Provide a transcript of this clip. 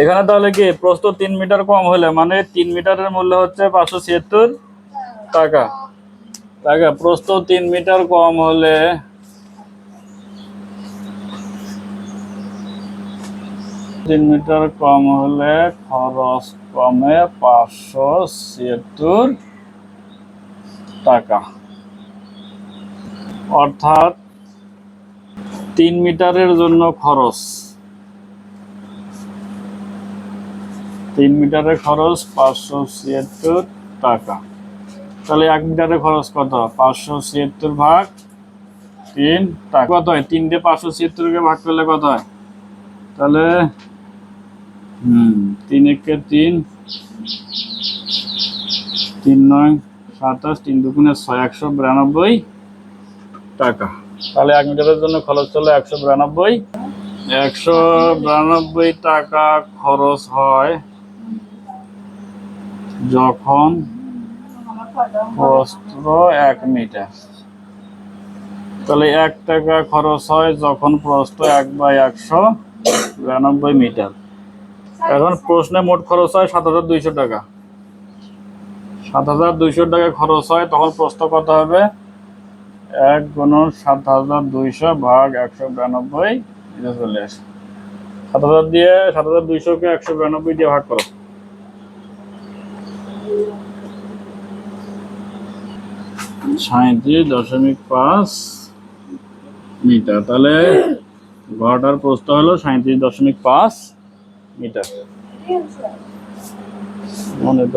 এখানে তাহলে কি, প্রস্থ তিন মিটার কম হলে মানে তিন মিটারের মূল্য হচ্ছে পাঁচশো ছিয়াত্তর টাকা। টাকা, প্রস্থ তিন মিটার কম হলে তিন মিটার কম হলে খরচ কমে পাঁচশো ছিয়াত্তর টাকা। অর্থাৎ তিন মিটারের জন্য খরচ তিন মিটারের খরচ পাঁচশো ছিয়াত্তর টাকা। তাহলে এক মিটারের খরচ কত? পাঁচশো ছিয়াত্তর ভাগ তিন টাকা। কত হয়? তিন দিয়ে পাঁচশো ছিয়াত্তরকে ভাগ করলে কত হয়? তাহলে তিন একে তিন তিন নয় সাতাশ, তিন দুগুণে ছয়, একশো বিরানব্বই টাকা। তাহলে এক মিটারের জন্য খরচ হলো একশো বিরানব্বই। একশো বিরানব্বই টাকা খরচ হয় যখন প্রস্থ এক মিটার। তাহলে এক টাকা খরচ হয় যখন প্রস্থ এক বাই একশো বিরানব্বই মিটার। এখন প্রশ্নে মোট খরচ হয় সাত হাজার দুইশো টাকা। সাত হাজার দুইশো টাকা খরচ হয়, তখন প্রশ্ন কত হবে? এক গুণন সাত হাজার দুইশো ভাগ একশো বিরানব্বই চলে আসে। সাত হাজার দিয়ে সাত হাজার দুইশোকে একশো বিরানব্বই দিয়ে ভাগ করো। সাঁত্রিশ দশমিক পাঁচ মিটার। তাহলে ঘরটার প্রস্থ হলো সাঁত্রিশ দশমিক পাঁচ মিটার। মনে তো